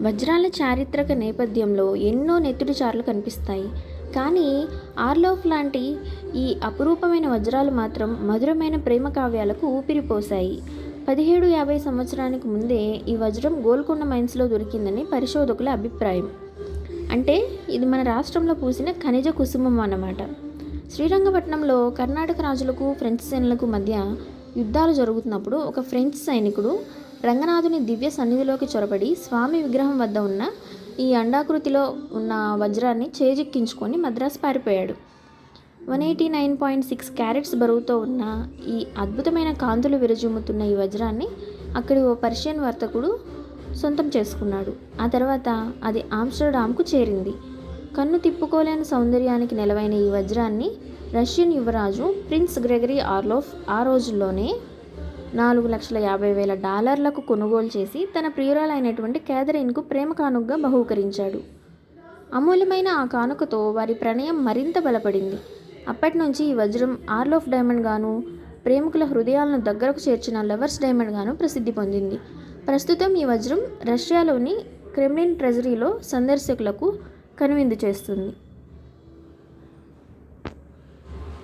వజ్రాల చారిత్రక నేపథ్యంలో ఎన్నో నెత్తుడి చారులు కనిపిస్తాయి. కానీ ఆర్లోఫ్ లాంటి ఈ అపురూపమైన వజ్రాలు మాత్రం మధురమైన ప్రేమ కావ్యాలకు ఊపిరిపోశాయి. పదిహేడు యాభై సంవత్సరానికి ముందే ఈ వజ్రం గోల్కొండ మైన్స్లో దొరికిందని పరిశోధకుల అభిప్రాయం. అంటే ఇది మన రాష్ట్రంలో పూసిన ఖనిజ కుసుమం అన్నమాట. శ్రీరంగపట్నంలో కర్ణాటక రాజులకు ఫ్రెంచ్ సేనలకు మధ్య యుద్ధాలు జరుగుతున్నప్పుడు ఒక ఫ్రెంచ్ సైనికుడు రంగనాథుని దివ్య సన్నిధిలోకి చొరబడి స్వామి విగ్రహం వద్ద ఉన్న ఈ అండాకృతిలో ఉన్న వజ్రాన్ని చేజిక్కించుకొని మద్రాసు పారిపోయాడు. One eighty nine point six carats బరువుతో ఉన్న ఈ అద్భుతమైన కాంతులు విరజిమ్ముతున్న ఈ వజ్రాన్ని అక్కడి ఓ పర్షియన్ వర్తకుడు సొంతం చేసుకున్నాడు. ఆ తర్వాత అది ఆమ్స్టర్డామ్కు చేరింది. కన్ను తిప్పుకోలేని సౌందర్యానికి నెలవైన ఈ వజ్రాన్ని రష్యన్ యువరాజు ప్రిన్స్ గ్రెగరీ ఆర్లోఫ్ ఆ రోజుల్లోనే నాలుగు లక్షల యాభై వేల డాలర్లకు కొనుగోలు చేసి తన ప్రియురాలైనటువంటి క్యాథరిన్కు ప్రేమ కానుకగా బహూకరించాడు. అమూల్యమైన ఆ కానుకతో వారి ప్రణయం మరింత బలపడింది. అప్పటి నుంచి ఈ వజ్రం ఆర్లోఫ్ డైమండ్ గాను ప్రేమికుల హృదయాలను దగ్గరకు చేర్చిన లవర్స్ డైమండ్ గాను ప్రసిద్ధి పొందింది. ప్రస్తుతం ఈ వజ్రం రష్యాలోని క్రెమ్లిన్ ట్రెజరీలో సందర్శకులకు కనువిందు చేస్తుంది.